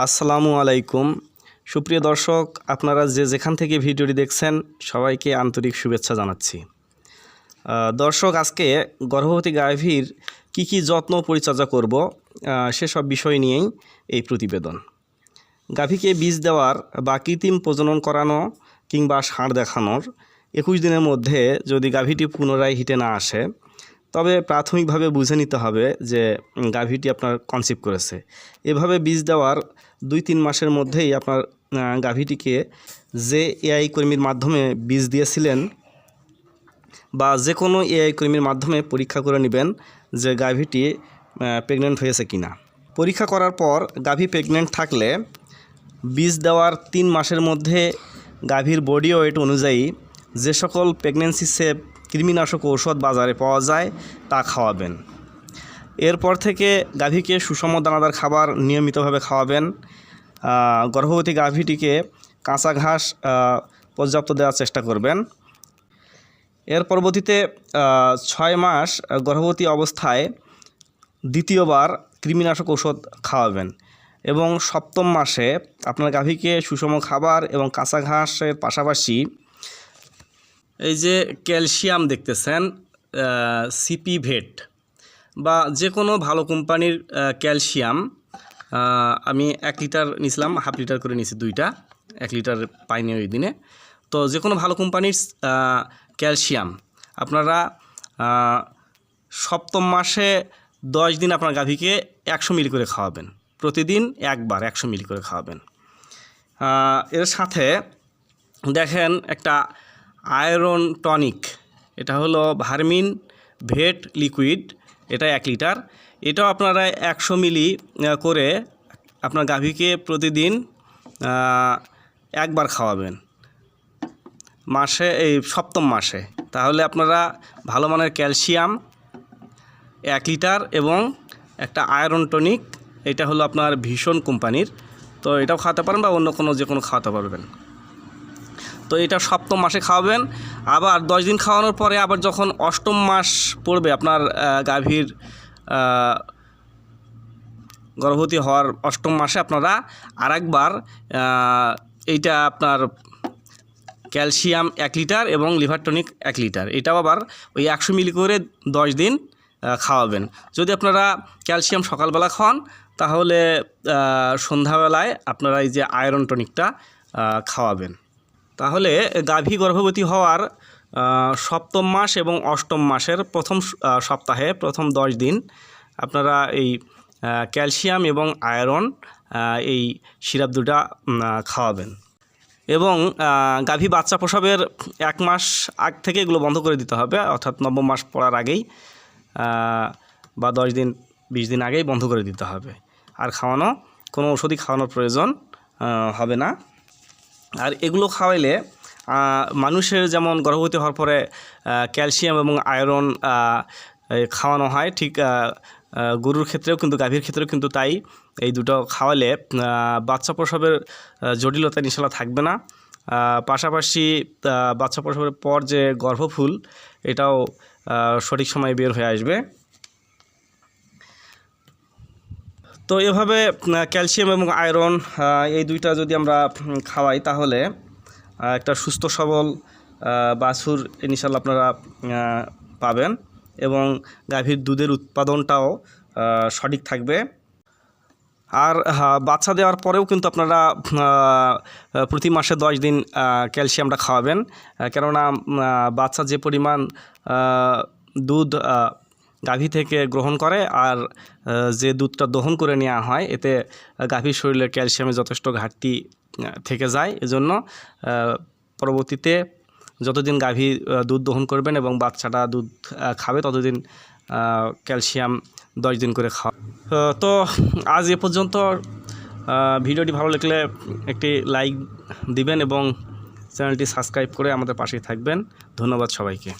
আসসালামু আলাইকুম। সুপ্রিয় দর্শক, আপনারা যে যেখান থেকে ভিডিওটি দেখছেন, সবাইকে আন্তরিক শুভেচ্ছা জানাচ্ছি। দর্শক, আজকে গর্ভবতী গাভীর কি কি যত্ন পরিচর্যা করব সেসব বিষয় নিয়েই এই প্রতিবেদন। গাভীকে বীজ দেওয়ার বা কৃত্রিম প্রজনন করানো কিংবা ষাঁড় দেখানোর একুশ দিনের মধ্যে যদি গাভীটি পুনরায় হিটে না আসে তবে প্রাথমিকভাবে বুঝে নিতে হবে যে গাভীটি আপনার কনসিভ করেছে। এভাবে বীজ দেওয়ার দুই তিন মাসের মধ্যেই আপনার গাভীটিকে যে এআই কর্মীর মাধ্যমে বীজ দিয়েছিলেন বা যে কোনো এআই কর্মীর মাধ্যমে পরীক্ষা করে নেবেন যে গাভীটি প্রেগনেন্ট হয়েছে কি না পরীক্ষা করার পর গাভী প্রেগনেন্ট থাকলে বীজ দেওয়ার তিন মাসের মধ্যে গাভীর বডি ওয়েট অনুযায়ী যে সকল প্রেগনেন্সি সেভ কৃমিনাশক ঔষধ বাজারে পাওয়া যায়, তা খাওয়াবেন। এরপর থেকে গাভীকে সুষম দানাদার খাবার নিয়মিতভাবে খাওয়াবেন। গর্ভবতী গাভীটিকে কাঁচা ঘাস পর্যাপ্ত দেওয়ার চেষ্টা করবেন। এর পরবর্তীতে ছয় মাস গর্ভবতী অবস্থায় দ্বিতীয়বার কৃমিনাশক ঔষধ খাওয়াবেন এবং সপ্তম মাসে আপনার গাভীকে সুষম খাবার এবং কাঁচা ঘাসের পাশাপাশি এই যে ক্যালসিয়াম দেখতেছেন সিপি ভেট বা যে কোনো ভালো কোম্পানির ক্যালসিয়াম আমি এক লিটার নিছিলাম, হাফ লিটার করে নিছি দুইটা, এক লিটার পাইনি ওই দিনে। তো যে কোনো ভালো কোম্পানির ক্যালসিয়াম, আপনারা সপ্তম মাসে দশ দিন আপনার গাভীকে একশো মিলি করে খাওয়াবেন। প্রতিদিন একবার একশো মিলি করে খাওয়াবেন। এর সাথে দেখেন একটা আয়রন টনিক। এটা হলো ভার্মিন ভেট লিকুইড। এটা এক লিটার। এটাও আপনারা একশো মিলি করে আপনার গাভীকে প্রতিদিন একবার খাওয়াবেন। মাসে, এই সপ্তম মাসে। তাহলে আপনারা ভালো মানের ক্যালসিয়াম এক লিটার এবং একটা আয়রন টনিক। এটা হলো আপনার ভীষণ কোম্পানির। তো এটাও খাওয়াতে পারেন বা অন্য কোনো, যে কোনো খাওয়াতে পারবেন। তো এটা সপ্তম মাসে খাওয়াবেন। আবার দশ দিন খাওয়ানোর পরে আবার যখন অষ্টম মাস পড়বে আপনার গাভীর গর্ভবতী হওয়ার অষ্টম মাসে আপনারা আরেকবার এইটা আপনার ক্যালসিয়াম এক লিটার এবং লিভার টনিক এক লিটার। এটাও আবার ওই একশো মিলি করে দশ দিন খাওয়াবেন। যদি আপনারা ক্যালসিয়াম সকালবেলা খাওয়ান, তাহলে সন্ধ্যাবেলায় আপনারা এই যে আয়রন টনিকটা খাওয়াবেন। তাহলে গাভী গর্ভবতী হওয়ার সপ্তম মাস এবং অষ্টম মাসের প্রথম সপ্তাহে প্রথম দশ দিন আপনারা এই ক্যালসিয়াম এবং আয়রন এই সিরাপ দুটা খাওয়াবেন। এবং গাভী বাচ্চা প্রসবের এক মাস আগ থেকে এগুলো বন্ধ করে দিতে হবে, অর্থাৎ নবম মাস পড়ার আগেই বা দশ দিন, বিশ দিন আগেই বন্ধ করে দিতে হবে। আর খাওয়ানো, কোনো ওষুধই খাওয়ানোর প্রয়োজন হবে না। আর এগুলো খাওয়াইলে মানুষের যেমন গর্ভবতী হওয়ার পরে ক্যালসিয়াম এবং আয়রন খাওয়ানো হয়, ঠিক গরুর ক্ষেত্রেও কিন্তু, গাভীর ক্ষেত্রেও কিন্তু তাই। এই দুটো খাওয়ালে বাচ্চা প্রসবের জটিলতা নিশালা থাকবে না। পাশাপাশি বাচ্চা প্রসবের পর যে গর্ভফুল, এটাও সঠিক সময়ে বের হয়ে আসবে। তো এভাবে ক্যালসিয়াম এবং আয়রন এই দুইটা যদি আমরা খাওয়াই তাহলে একটা সুস্থ সবল বাছুর ইনশাল্লাহ আপনারা পাবেন এবং গাভীর দুধের উৎপাদনটাও সঠিক থাকবে। আর বাচ্চা দেওয়ার পরেও কিন্তু আপনারা প্রতি মাসে দশ দিন ক্যালসিয়ামটা খাওয়াবেন। কেননা বাচ্চা যে পরিমাণ দুধ গাভী থেকে গ্রহণ করে আর যে দুধটা দহন করে নেওয়া হয়, এতে গাভীর শরীরে ক্যালসিয়ামের যথেষ্ট ঘাটতি থেকে যায়। এজন্য পরবর্তীতে যতদিন গাভী দুধ দহন করবেন এবং বাচ্চাটা দুধ খাবে, ততদিন ক্যালসিয়াম দশ দিন করে খাওয়া। তো আজ এ পর্যন্ত ভিডিওটি ভালো লাগলে একটি লাইক দিবেন এবং চ্যানেলটি সাবস্ক্রাইব করে আমাদের পাশেই থাকবেন। ধন্যবাদ সবাইকে।